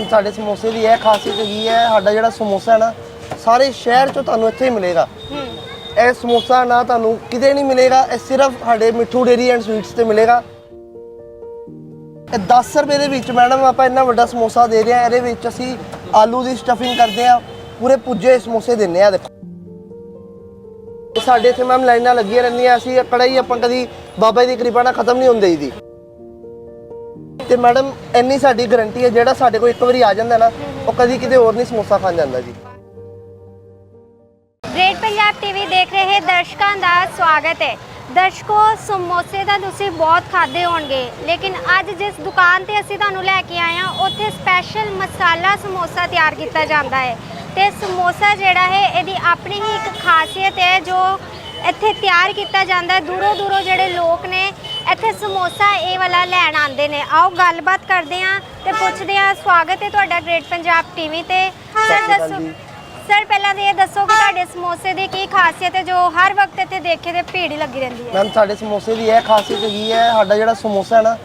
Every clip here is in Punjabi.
ਸਾਡੇ ਸਮੋਸੇ ਦੀ ਇਹ ਖਾਸੀਅਤ ਹੈਗੀ ਹੈ ਸਾਡਾ ਜਿਹੜਾ ਸਮੋਸਾ ਹੈ ਨਾ ਸਾਰੇ ਸ਼ਹਿਰ ਚੋਂ ਤੁਹਾਨੂੰ ਇੱਥੇ ਹੀ ਮਿਲੇਗਾ। ਇਹ ਸਮੋਸਾ ਨਾ ਤੁਹਾਨੂੰ ਕਿਤੇ ਨਹੀਂ ਮਿਲੇਗਾ ਇਹ ਸਿਰਫ ਸਾਡੇ ਮਿੱਠੂ ਡੇਰੀ ਐਂਡ ਸਵੀਟਸ ਤੇ ਮਿਲੇਗਾ। ਇਹ 10 ਰੁਪਏ ਦੇ ਵਿੱਚ ਮੈਡਮ ਆਪਾਂ ਇੰਨਾ ਵੱਡਾ ਸਮੋਸਾ ਦੇ ਰਹੇ ਹਾਂ ਇਹਦੇ ਵਿੱਚ ਅਸੀਂ ਆਲੂ ਦੀ ਸਟਫਿੰਗ ਕਰਦੇ ਹਾਂ ਪੂਰੇ ਪੁੱਜੇ ਸਮੋਸੇ ਦਿੰਨੇ ਆ ਦੇਖੋ। ਸਾਡੇ ਇੱਥੇ ਮੈਮ ਲਾਈਨਾਂ ਲੱਗੀਆਂ ਰਹਿੰਦੀਆਂ ਅਸੀਂ ਕੜਾਈ ਆਪਾਂ ਕਦੀ ਬਾਬਾ ਜੀ ਦੀ ਕਿਰਪਾ ਨਾਲ ਖਤਮ ਨਹੀਂ ਹੁੰਦੇ ਦੀ ਤੇ ਮੈਡਮ, ਇੰਨੀ ਸਾਡੀ ਗਾਰੰਟੀ ਹੈ, ਜਿਹੜਾ ਸਾਡੇ ਕੋਲ ਇੱਕ ਵਾਰੀ ਆ ਜਾਂਦਾ ਨਾ, ਉਹ ਕਦੀ ਕਿਤੇ ਹੋਰ ਨਹੀਂ ਸਮੋਸਾ ਖਾਣ ਜਾਂਦਾ ਜੀ। ਗ੍ਰੇਟ ਪੰਜਾਬ ਟੀਵੀ ਦੇਖ ਰਹੇ ਦਰਸ਼ਕਾਂ ਦਾ ਸਵਾਗਤ ਹੈ। ਦਰਸ਼ਕੋ, ਸਮੋਸੇ ਤਾਂ ਤੁਸੀਂ ਬਹੁਤ ਖਾਦੇ ਹੋਣਗੇ, ਲੇਕਿਨ ਅੱਜ ਜਿਸ ਦੁਕਾਨ ਤੇ ਅਸੀਂ ਤੁਹਾਨੂੰ ਲੈ ਕੇ ਆਏ ਹਾਂ, ਉੱਥੇ ਸਪੈਸ਼ਲ ਮਸਾਲਾ ਸਮੋਸਾ ਤਿਆਰ ਕੀਤਾ ਜਾਂਦਾ ਹੈ। ਤੇ ਸਮੋਸਾ ਜਿਹੜਾ ਹੈ, ਇਹਦੀ ਆਪਣੀ ਹੀ ਇੱਕ ਖਾਸੀਅਤ ਹੈ, ਜੋ ਇੱਥੇ ਤਿਆਰ ਕੀਤਾ ਜਾਂਦਾ ਹੈ। ਦੂਰੋਂ ਦੂਰੋਂ ਜਿਹੜੇ ਲੋਕ ਨੇ ਇੱਥੇ ਸਮੋਸਾ ਇਹ ਵਾਲਾ ਲੈਣ ਆਉਂਦੇ ਨੇ। ਆਓ ਗੱਲਬਾਤ ਕਰਦੇ ਹਾਂ ਤੇ ਪੁੱਛਦੇ ਹਾਂ। ਸਵਾਗਤ ਹੈ ਤੁਹਾਡਾ ਗ੍ਰੇਟ ਪੰਜਾਬ ਟੀਵੀ ਤੇ। ਸਰ ਦੱਸੋ। ਸਰ ਪਹਿਲਾਂ ਤਾਂ ਇਹ ਦੱਸੋ ਕਿ ਤੁਹਾਡੇ ਸਮੋਸੇ ਦੀ ਕੀ ਖਾਸੀਅਤ ਹੈ ਜੋ ਹਰ ਵਕਤ ਇੱਥੇ ਦੇਖੇ ਤੇ ਭੀੜ ਹੀ ਲੱਗੀ ਰਹਿੰਦੀ ਹੈ। ਮੈਮ ਸਾਡੇ ਸਮੋਸੇ ਦੀ ਇਹ ਖਾਸੀਅਤ ਹੈਗੀ ਹੈ ਸਾਡਾ ਜਿਹੜਾ ਸਮੋਸਾ ਹੈ ਨਾ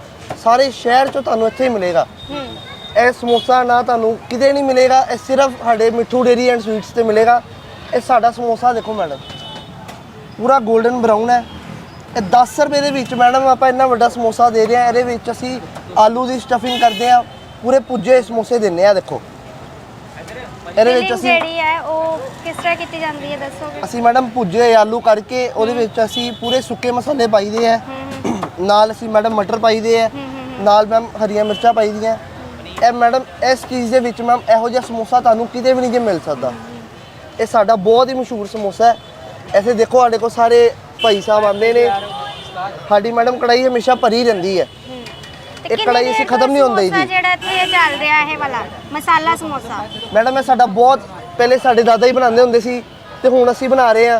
ਸਾਰੇ ਸ਼ਹਿਰ ਚੋਂ ਤੁਹਾਨੂੰ ਇੱਥੇ ਹੀ ਮਿਲੇਗਾ। ਹੂੰ। ਇਹ ਸਮੋਸਾ ਨਾ ਤੁਹਾਨੂੰ ਕਿਤੇ ਨਹੀਂ ਮਿਲੇਗਾ ਇਹ ਸਿਰਫ ਸਾਡੇ ਮਿੱਠੂ ਡੇਰੀ ਐਂਡ ਸਵੀਟਸ ਤੇ ਮਿਲੇਗਾ। ਇਹ ਸਾਡਾ ਸਮੋਸਾ ਦੇਖੋ ਮੈਡਮ ਪੂਰਾ 골ਡਨ ਬਰਾਊਨ ਹੈ। ਇਹ 10 ਰੁਪਏ ਦੇ ਵਿੱਚ ਮੈਡਮ ਆਪਾਂ ਇੰਨਾ ਵੱਡਾ ਸਮੋਸਾ ਦੇ ਰਹੇ ਹਾਂ ਇਹਦੇ ਵਿੱਚ ਅਸੀਂ ਆਲੂ ਦੀ ਸਟਫਿੰਗ ਕਰਦੇ ਹਾਂ ਪੂਰੇ ਪੁੱਜੇ ਸਮੋਸੇ ਦਿੰਨੇ ਆ ਦੇਖੋ। ਇਹਦੇ ਵਿੱਚ ਅਸੀਂ ਜਿਹੜੀ ਹੈ ਉਹ ਕਿਸ ਤਰ੍ਹਾਂ ਕੀਤੀ ਜਾਂਦੀ ਹੈ ਦੱਸੋਗੇ ਅਸੀਂ ਮੈਡਮ ਹੋਏ ਆਲੂ ਕਰਕੇ ਉਹਦੇ ਵਿੱਚ ਅਸੀਂ ਪੂਰੇ ਸੁੱਕੇ ਮਸਾਲੇ ਪਾਈਦੇ ਆ। ਨਾਲ ਅਸੀਂ ਮੈਡਮ ਮਟਰ ਪਾਈਦੇ ਆ। ਨਾਲ ਮੈਮ ਹਰੀਆਂ ਮਿਰਚਾਂ ਪਾਈਦੀਆਂ। ਇਹ ਮੈਡਮ ਇਸ ਚੀਜ਼ ਦੇ ਵਿੱਚ ਮੈਮ ਇਹੋ ਜਿਹਾ ਸਮੋਸਾ ਤੁਹਾਨੂੰ ਕਿਤੇ ਵੀ ਨਹੀਂ ਜੇ ਮਿਲ ਸਕਦਾ। ਇਹ ਸਾਡਾ ਬਹੁਤ ਹੀ ਮਸ਼ਹੂਰ ਸਮੋਸਾ ਹੈ। ਐਸੇ ਦੇਖੋ ਸਾਡੇ ਕੋਲ ਸਾਰੇ ਭਾਈ ਸਾਹਿਬ ਆਉਂਦੇ ਨੇ। ਸਾਡੀ ਮੈਡਮ ਕੜਾਈ ਹਮੇਸ਼ਾ ਭਰੀ ਰਹਿੰਦੀ ਹੈ। ਇਹ ਕੜਾਈ ਅਸੀਂ ਖਤਮ ਨਹੀਂ ਹੁੰਦੇ ਜੀ। ਜਿਹੜਾ ਇੱਥੇ ਚੱਲ ਰਿਹਾ ਇਹ ਵਾਲਾ? ਮਸਾਲਾ ਸਮੋਸਾ। ਮੈਡਮ ਇਹ ਸਾਡਾ ਬਹੁਤ ਪਹਿਲੇ ਸਾਡੇ ਦਾਦਾ ਹੀ ਬਣਾਉਂਦੇ ਹੁੰਦੇ ਸੀ ਤੇ ਹੁਣ ਅਸੀਂ ਬਣਾ ਰਹੇ ਹਾਂ।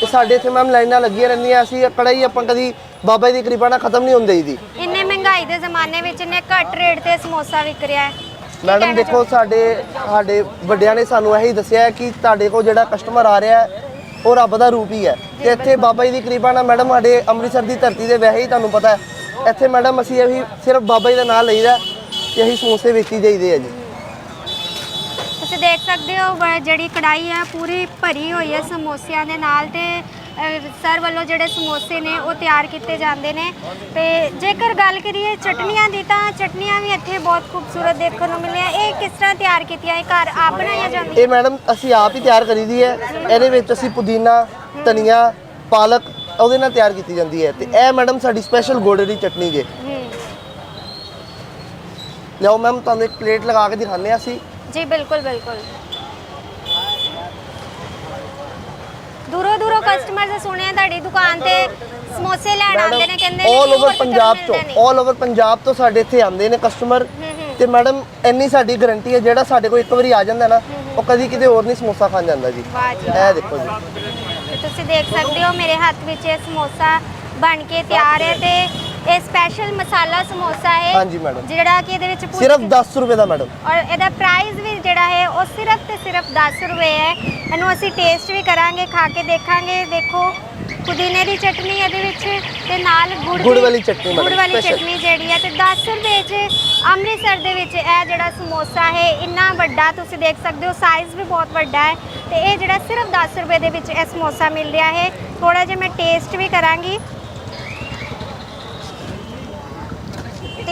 ਤੇ ਸਾਡੇ ਇੱਥੇ ਮੈਮ ਲਾਈਨਾਂ ਲੱਗੀਆਂ ਰਹਿੰਦੀਆਂ ਅਸੀਂ ਕੜਾਈ ਆਪਾਂ ਕਦੀ ਬਾਬਾ ਜੀ ਦੀ ਕਿਰਪਾ ਨਾਲ ਖਤਮ ਨਹੀਂ ਹੁੰਦੇ ਦੀ ਇੰਨੇ ਮਹਿੰਗਾਈ ਦੇ ਜ਼ਮਾਨੇ ਵਿੱਚ ਇੰਨੇ ਘੱਟ ਰੇਟ ਤੇ ਸਮੋਸਾ ਵਿਕ ਰਿਹਾ ਹੈ। ਮੈਡਮ ਦੇਖੋ ਸਾਡੇ ਸਾਡੇ ਵੱਡਿਆਂ ਨੇ ਸਾਨੂੰ ਇਹੀ ਦੱਸਿਆ ਕਿ ਤੁਹਾਡੇ ਕੋਲ ਜਿਹੜਾ ਕਸਟਮਰ ਆ ਰਿਹਾ ਹੈ ਉਹ ਰੱਬ ਦਾ ਰੂਪ ਹੀ ਹੈ। ਤੇ ਇੱਥੇ ਬਾਬਾ ਜੀ ਦੀ ਕਿਰਪਾ ਨਾਲ ਮੈਡਮ ਸਾਡੇ ਅੰਮ੍ਰਿਤਸਰ ਦੀ ਧਰਤੀ ਦੇ ਵੈਸੇ ਹੀ ਤੁਹਾਨੂੰ ਪਤਾ ਹੈ। ਇੱਥੇ ਮੈਡਮ ਅਸੀਂ ਇਹੀ ਸਿਰਫ ਬਾਬਾ ਜੀ ਦਾ ਨਾਮ ਲਈਦਾ ਤੇ ਅਸੀਂ ਸਮੋਸੇ ਵੇਚੀ ਜਾਈਦੇ ਆ ਜੀ। ਤੁਸੀਂ ਦੇਖ ਸਕਦੇ ਹੋ ਬ- ਜਿਹੜੀ ਕੜਾਈ ਹੈ, ਪੂਰੀ ਭਰੀ ਹੋਈ ਹੈ ਸਮੋਸਿਆਂ ਦੇ ਨਾਲ ਤੇ ਸਰ ਵੱਲੋਂ ਜਿਹੜੇ ਸਮੋਸੇ ਨੇ ਉਹ ਤਿਆਰ ਕੀਤੇ ਜਾਂਦੇ ਨੇ। ਤੇ ਜੇਕਰ ਗੱਲ ਕਰੀਏ ਚਟਨੀਆਂ ਦੀ ਤਾਂ ਚਟਨੀਆਂ ਵੀ ਇੱਥੇ ਬਹੁਤ ਖੂਬਸੂਰਤ ਦੇਖਣ ਨੂੰ ਮਿਲੀਆਂ। ਇਹ ਕਿਸ ਤਰ੍ਹਾਂ ਤਿਆਰ ਕੀਤੀਆਂ? ਇਹ ਘਰ ਆਪ ਬਣਾਈਆਂ ਜਾਂਦੀਆਂ? ਇਹ ਮੈਡਮ ਅਸੀਂ ਆਪ ਹੀ ਤਿਆਰ ਕਰੀਦੀ ਹੈ। ਇਹਦੇ ਵਿੱਚ ਅਸੀਂ ਪੁਦੀਨਾ ਧਨੀਆ ਪਾਲਕ ਉਹਦੇ ਨਾਲ ਤਿਆਰ ਕੀਤੀ ਜਾਂਦੀ ਹੈ। ਤੇ ਇਹ ਮੈਡਮ ਸਾਡੀ ਸਪੈਸ਼ਲ ਗੋੜੇ ਦੀ ਚਟਨੀ ਜੇ। ਹੂੰ। ਲਿਆਓ ਮੈਮ ਤੁਹਾਨੂੰ ਇੱਕ ਪਲੇਟ ਲਗਾ ਕੇ ਦਿਖਾਉਂਦੇ ਹਾਂ ਅਸੀਂ। ਜੀ ਬਿਲਕੁਲ ਬਿਲਕੁਲ। ਦੂਰੋਂ ਕਸਟਮਰਸ ਸੁਣਿਆ ਤੁਹਾਡੀ ਦੁਕਾਨ ਤੇ ਸਮੋਸੇ ਲੈਣ ਆਉਂਦੇ ਨੇ ਕਹਿੰਦੇ ਆਲ ਓਵਰ ਪੰਜਾਬ ਤੋਂ। ਆਲ ਓਵਰ ਪੰਜਾਬ ਤੋਂ ਸਾਡੇ ਇੱਥੇ ਆਉਂਦੇ ਨੇ ਕਸਟਮਰ ਤੇ ਮੈਡਮ ਇੰਨੀ ਸਾਡੀ ਗਾਰੰਟੀ ਹੈ ਜਿਹੜਾ ਸਾਡੇ ਕੋਲ ਇੱਕ ਵਾਰੀ ਆ ਜਾਂਦਾ ਨਾ ਉਹ ਕਦੀ ਕਿਤੇ ਹੋਰ ਨਹੀਂ ਸਮੋਸਾ ਖਾਣ ਜਾਂਦਾ ਜੀ। ਇਹ ਦੇਖੋ ਜੀ। ਤੁਸੀਂ ਦੇਖ ਸਕਦੇ ਹੋ ਮੇਰੇ ਹੱਥ ਵਿੱਚ ਇਹ ਸਮੋਸਾ ਬਣ ਕੇ ਤਿਆਰ ਹੈ ਤੇ ਇਹ ਸਪੈਸ਼ਲ ਮਸਾਲਾ ਸਮੋਸਾ ਹੈ ਹਾਂਜੀ ਮੈਡਮ ਜਿਹੜਾ ਕਿ ਇਹਦੇ ਵਿੱਚ ਸਿਰਫ 10 ਰੁਪਏ ਦਾ ਮੈਡਮ ਔਰ ਇਹਦਾ ਪ੍ਰਾਈਸ ਵੀ ਜਿਹੜਾ ਹੈ ਉਹ ਸਿਰਫ ਤੇ ਸਿਰਫ 10 ਰੁਪਏ ਹੈ। ਇਹਨੂੰ ਅਸੀਂ ਟੇਸਟ ਵੀ ਕਰਾਂਗੇ ਖਾ ਕੇ ਦੇਖਾਂਗੇ। ਦੇਖੋ ਪੁਦੀਨੇ ਦੀ ਚਟਨੀ ਇਹਦੇ ਵਿੱਚ ਤੇ ਨਾਲ ਗੁੜ ਗੁੜ ਵਾਲੀ ਚਟਨੀ ਗੁੜ ਵਾਲੀ। ਚਟਨੀ ਜਿਹੜੀ ਹੈ ਤੇ 10 ਰੁਪਏ 'ਚ ਅੰਮ੍ਰਿਤਸਰ ਦੇ ਵਿੱਚ ਇਹ ਜਿਹੜਾ ਸਮੋਸਾ ਹੈ ਇੰਨਾ ਵੱਡਾ ਤੁਸੀਂ ਦੇਖ ਸਕਦੇ ਹੋ ਸਾਈਜ਼ ਵੀ ਬਹੁਤ ਵੱਡਾ ਹੈ। ਤੇ ਇਹ ਜਿਹੜਾ ਸਿਰਫ 10 ਰੁਪਏ ਦੇ ਵਿੱਚ ਇਹ ਸਮੋਸਾ ਮਿਲ ਰਿਹਾ ਹੈ। ਥੋੜਾ ਜਿਹਾ ਮੈਂ ਟੇਸਟ ਵੀ ਕਰਾਂਗੀ।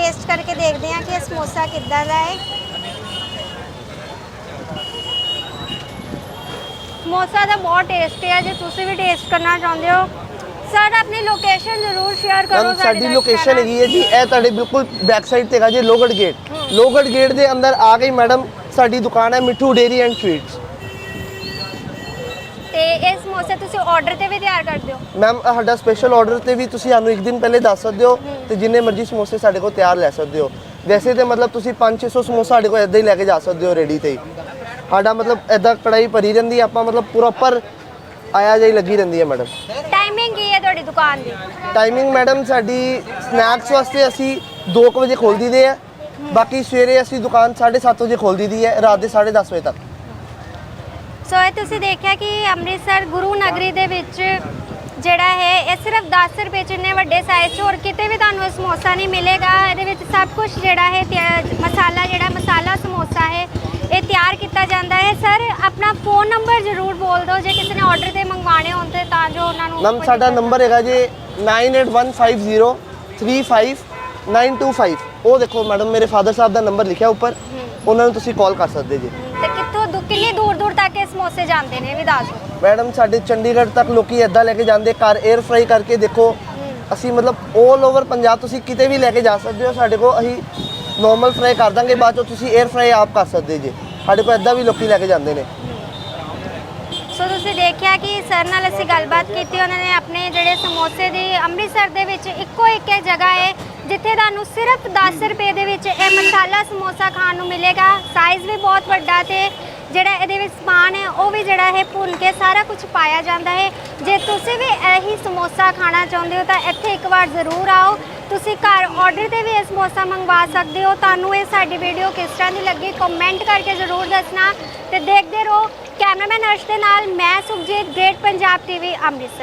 ਟੇਸਟ ਕਰਕੇ ਦੇਖਦੇ ਹਾਂ ਕਿ ਇਹ ਸਮੋਸਾ ਕਿੱਦਾਂ ਦਾ ਹੈ। ਸਮੋਸਾ ਦਾ ਬਹੁਤ ਟੇਸਟੀ ਹੈ ਜੇ ਤੁਸੀਂ ਵੀ ਟੇਸਟ ਕਰਨਾ ਚਾਹੁੰਦੇ ਹੋ। ਸਰ ਆਪਣੀ ਲੋਕੇਸ਼ਨ ਜ਼ਰੂਰ ਸ਼ੇਅਰ ਕਰੋ ਸਾਡੇ ਲੋਕੇਸ਼ਨ। ਹੈਗੀ ਹੈ ਜੀ ਇਹ ਤੁਹਾਡੇ ਬਿਲਕੁਲ ਬੈਕ ਸਾਈਡ ਤੇ ਹੈਗਾ ਜੀ ਲੋਗੜ ਗੇਟ ਲੋਗੜ ਗੇਟ ਦੇ ਅੰਦਰ ਆ ਗਈ ਮੈਡਮ ਸਾਡੀ ਦੁਕਾਨ ਹੈ ਮਿੱਠੂ ਡੇਰੀ ਐਂਡ ਸਵੀਟਸ। ਤੇ ਇਹ ਸਮੋਸੇ ਤੁਸੀਂ ਆਰਡਰ ਤੇ ਵੀ ਤਿਆਰ ਕਰਦੇ ਹੋ? ਮੈਮ ਸਾਡਾ ਸਪੈਸ਼ਲ ਆਰਡਰ ਤੇ ਵੀ ਤੁਸੀਂ ਸਾਨੂੰ ਇੱਕ ਦਿਨ ਪਹਿਲੇ ਦੱਸ ਸਕਦੇ ਹੋ ਤੇ ਜਿੰਨੇ ਮਰਜ਼ੀ ਸਮੋਸੇ ਸਾਡੇ ਕੋਲ ਤਿਆਰ ਲੈ ਸਕਦੇ ਹੋ। ਵੈਸੇ ਤੇ ਮਤਲਬ ਤੁਸੀਂ 5-600 ਸਮੋਸਾ ਸਾਡੇ ਕੋਲ ਇਦਾਂ ਹੀ ਲੈ ਕੇ ਜਾ ਸਕਦੇ ਹੋ ਰੈਡੀ ਤੇ ਸਾਡਾ ਮਤਲਬ ਇਦਾਂ ਕੜਾਈ ਭਰੀ ਰਹਿੰਦੀ ਆਪਾਂ ਮਤਲਬ ਪ੍ਰੋਪਰ ਆਇਆ ਜਾਈ ਲੱਗੀ ਰਹਿੰਦੀ ਹੈ ਮੈਡਮ ਟਾਈਮਿੰਗ ਕੀ ਹੈ ਤੁਹਾਡੀ ਦੁਕਾਨ ਦੀ? ਟਾਈਮਿੰਗ ਮੈਡਮ ਸਾਡੀ ਸਨੈਕਸ ਵਾਸਤੇ ਅਸੀਂ 2 ਵਜੇ ਖੋਲ ਦਈਦੇ ਆ ਬਾਕੀ ਸਵੇਰੇ ਅਸੀਂ ਦੁਕਾਨ 7:30 ਵਜੇ ਖੋਲ ਦਈਦੀ ਹੈ ਰਾਤ ਦੇ 10:30 ਵਜੇ ਤੱਕ। ਸੋ ਇਹ ਤੁਸੀਂ ਦੇਖਿਆ ਕਿ ਅੰਮ੍ਰਿਤਸਰ ਗੁਰੂ ਨਗਰੀ ਦੇ ਵਿੱਚ ਜਿਹੜਾ ਹੈ ਇਹ ਸਿਰਫ 10 ਰੁਪਏ ਚ ਇੰਨੇ ਵੱਡੇ ਸਾਈਜ਼ 'ਚ ਹੋਰ ਕਿਤੇ ਵੀ ਤੁਹਾਨੂੰ ਇਹ ਸਮੋਸਾ ਨਹੀਂ ਮਿਲੇਗਾ। ਇਹਦੇ ਵਿੱਚ ਸਭ ਕੁਝ ਜਿਹੜਾ ਹੈ ਮਸਾਲਾ ਜਿਹੜਾ ਮਸਾਲਾ ਸਮੋਸਾ ਹੈ ਇਹ ਤਿਆਰ ਕੀਤਾ ਜਾਂਦਾ ਹੈ। ਸਰ ਆਪਣਾ ਫੋਨ ਨੰਬਰ ਜ਼ਰੂਰ ਬੋਲ ਦਿਓ। ਜੇ ਕਿਸੇ ਨੇ ਆਰਡਰ ਤੇ ਮੰਗਵਾਣੇ ਹੋਣ ਤੇ ਤਾਂ ਜੋ ਉਹਨਾਂ ਨੂੰ ਮੈਮ ਸਾਡਾ ਨੰਬਰ ਹੈਗਾ ਜੀ 9815035925 ਉਹ ਦੇਖੋ ਮੈਡਮ ਮੇਰੇ ਫਾਦਰ ਸਾਹਿਬ ਦਾ ਨੰਬਰ ਲਿਖਿਆ ਉੱਪਰ। ਉਹਨਾਂ ਨੂੰ ਤੁਸੀਂ ਕਾਲ ਕਰ ਸਕਦੇ ਜੀ ਤੇ ਕਿੱਥੋਂ ਦੂ- ਕਿੰਨੀ ਦੂਰ ਦੂਰ ਤੱਕ ਇਹ ਸਮੋਸੇ ਜਾਂਦੇ ਨੇ ਇਹ ਵੀ ਦੱਸ ਦਿਓ। ਮੈਡਮ ਸਾਡੇ ਚੰਡੀਗੜ੍ਹ ਤੱਕ ਲੋਕੀ ਇਦਾਂ ਲੈ ਕੇ ਜਾਂਦੇ ਘਰ 에ਅਰ ਫਰਾਈ ਕਰਕੇ ਦੇਖੋ। ਅਸੀਂ ਮਤਲਬ 올 ਓਵਰ ਪੰਜਾਬ ਤੁਸੀਂ ਕਿਤੇ ਵੀ ਲੈ ਕੇ ਜਾ ਸਕਦੇ ਹੋ ਸਾਡੇ ਕੋਲ ਅਸੀਂ ਨੋਰਮਲ ਫਰਾਈ ਕਰ ਦਾਂਗੇ ਬਾਅਦ ਚੋਂ ਤੁਸੀਂ 에ਅਰ ਫਰਾਈ ਆਪ ਕਰ ਸਕਦੇ ਜੀ। ਸਾਡੇ ਕੋਲ ਇਦਾਂ ਵੀ ਲੋਕੀ ਲੈ ਕੇ ਜਾਂਦੇ ਨੇ। ਸੋ ਤੁਸੀਂ ਦੇਖਿਆ ਕਿ ਸਰ ਨਾਲ ਅਸੀਂ ਗੱਲਬਾਤ ਕੀਤੀ ਉਹਨਾਂ ਨੇ ਆਪਣੇ ਜਿਹੜੇ ਸਮੋਸੇ ਦੀ ਅੰਮ੍ਰਿਤਸਰ ਦੇ ਵਿੱਚ ਇੱਕੋ ਇੱਕ ਇਹ ਜਗ੍ਹਾ ਹੈ ਜਿੱਥੇ ਤੁਹਾਨੂੰ ਸਿਰਫ 10 ਰੁਪਏ ਦੇ ਵਿੱਚ ਇਹ ਮਸਾਲਾ ਸਮੋਸਾ ਖਾਣ ਨੂੰ ਮਿਲੇਗਾ। ਸਾਈਜ਼ ਵੀ ਬਹੁਤ ਵੱਡਾ ਤੇ ਜਿਹੜਾ ਇਹਦੇ ਵਿੱਚ ਸਮਾਨ ਹੈ, ਉਹ ਵੀ ਜਿਹੜਾ ਹੈ ਭੁੰਨ ਕੇ ਸਾਰਾ ਕੁਝ ਪਾਇਆ ਜਾਂਦਾ ਹੈ। ਜੇ ਤੁਸੀਂ ਵੀ ਇਹੀ ਸਮੋਸਾ ਖਾਣਾ ਚਾਹੁੰਦੇ ਹੋ ਤਾਂ ਇੱਥੇ ਇੱਕ ਵਾਰ ਜ਼ਰੂਰ ਆਓ। ਤੁਸੀਂ ਘਰ ਆਰਡਰ ਤੇ ਵੀ ਇਹ ਸਮੋਸਾ ਮੰਗਵਾ ਸਕਦੇ ਹੋ। ਤੁਹਾਨੂੰ ਇਹ ਸਾਡੀ ਵੀਡੀਓ ਕਿਸ ਤਰ੍ਹਾਂ ਦੀ ਲੱਗੀ ਕਮੈਂਟ ਕਰਕੇ ਜ਼ਰੂਰ ਦੱਸਣਾ ਤੇ ਦੇਖਦੇ ਰਹੋ। ਕੈਮਰਾਮੈਨ ਅਰਸ਼ ਦੇ ਨਾਲ ਮੈਂ ਸੁਖਜੀਤ ਗ੍ਰੇਟ ਪੰਜਾਬ ਟੀਵੀ ਅੰਮ੍ਰਿਤਸਰ।